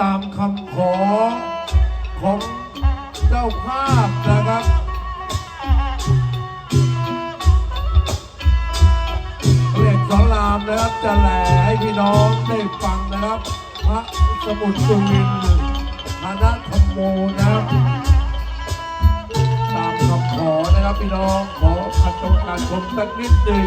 ตามคำขอของเจ้าภาพนะครับ เรียนสอนรามนะครับจะแหล่ให้พี่น้องได้ฟังนะครับ พระสมุทรสุรินทร์คณะธรรมโมนะครับตามคำขอนะครับพี่น้องขออัตการชมสักนิดหนึ่ง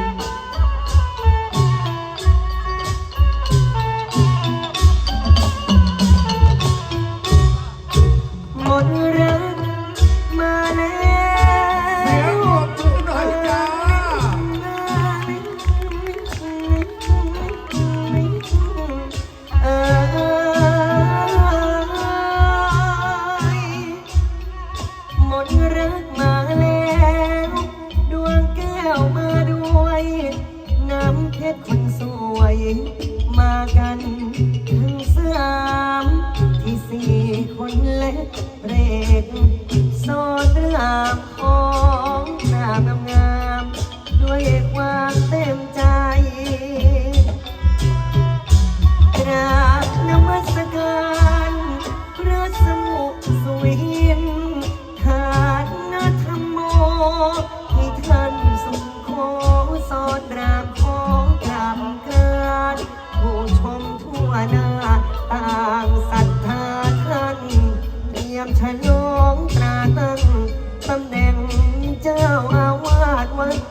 ล็กเรกสอนราม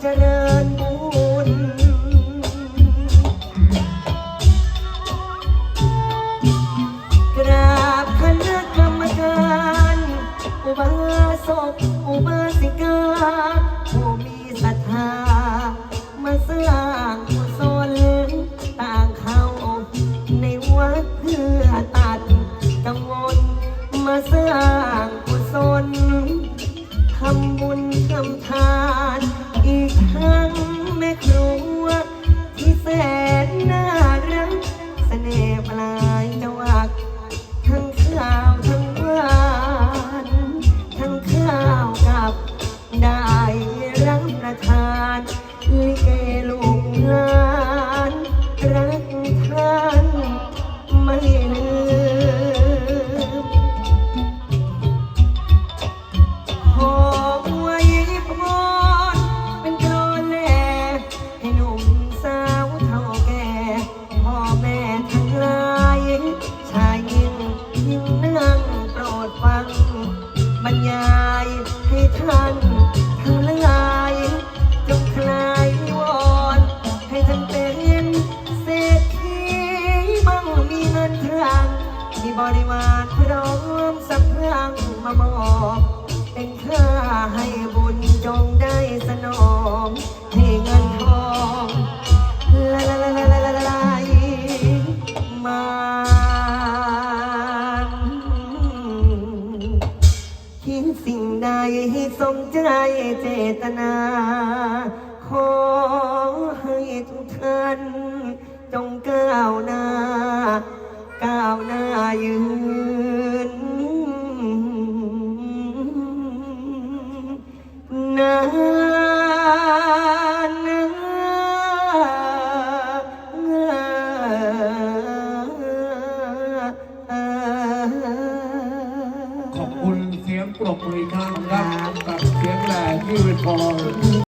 เจริญบุญกราบคณะกรรมการอุบาสกอุบาสิกาผู้มีศรัทธามาสร้ บรรยายให้ท่านทั้งหลายจงคลายวอนให้ท่านเป็นเศรษฐีมั่งมีเงินทรังมีบริวารพร้อมสัพพรังมามอบเป็นค่าให้บุ ได้สงใจเจตนา ขอให้ทุกท่านจงก้าวหน้า ก้าวหน้ายืนนานขอบคุณ งปรบมืออีกครั้งครับกับเสียงแหล่ที่เวทพอ